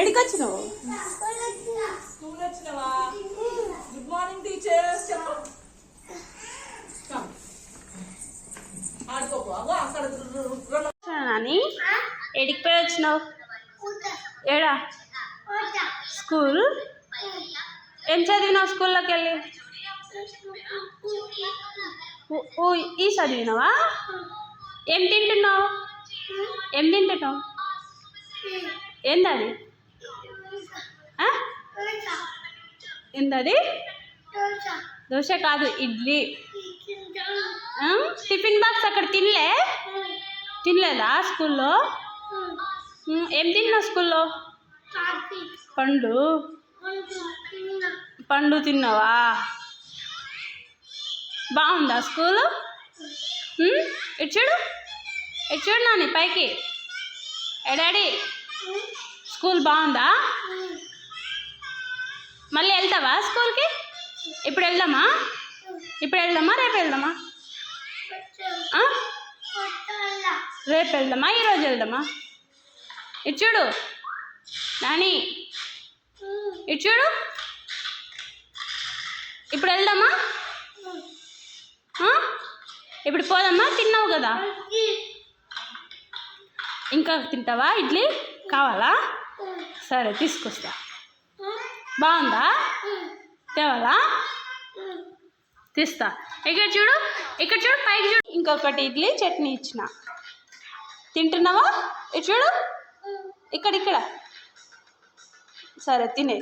ఎడికి వచ్చినావు స్కూల్ వచ్చినవా good morning teachers Nani? ఎడికి పోయి వచ్చినావు? ఏడా? స్కూల్? ఏం చదివినావు స్కూల్లోకి వెళ్ళి? ఈ చదివినావా? ఏం తింటున్నావు? ఏం తింటున్నావు? ఏందది? ఏందది? దోశ. కాదు ఇడ్లీ? టిఫిన్ బాక్స్ అక్కడ తినలే? తినలేదా స్కూల్లో? ఏం తిన్నావు స్కూల్లో? పండు. పండు తిన్నావా? బాగుందా స్కూలు? ఉమ్, ఇటు చూడు. ఇటు చూడు నాని పైకి. ఏ డాడీ? స్కూల్ బాగుందా? వెళ్తావా స్కూల్కి? ఇప్పుడు వెళ్దామా? ఇప్పుడు వెళ్దామా? రేపు వెళ్దామా? రేపు వెళ్దామా? ఈరోజు వెళ్దామా? ఇటు చూడు. నాని. ఇటు చూడు. ఇప్పుడు వెళ్దామా? ఇప్పుడు పోదమ్మా తిన్నావు కదా? ఇంకా తింటావా? ఇడ్లీ? కావాలా? సరే తీసుకొస్తా. బాగుందా? తేవాలా? తీస్తా. ఇక్కడ చూడు ఇక్కడ చూడు పైకి చూడు. ఇంకొకటి ఇడ్లీ చట్నీ ఇచ్చిన. తింటున్నావా? ఇటు చూడు. ఇక్కడ ఇక్కడ. సరే తినే.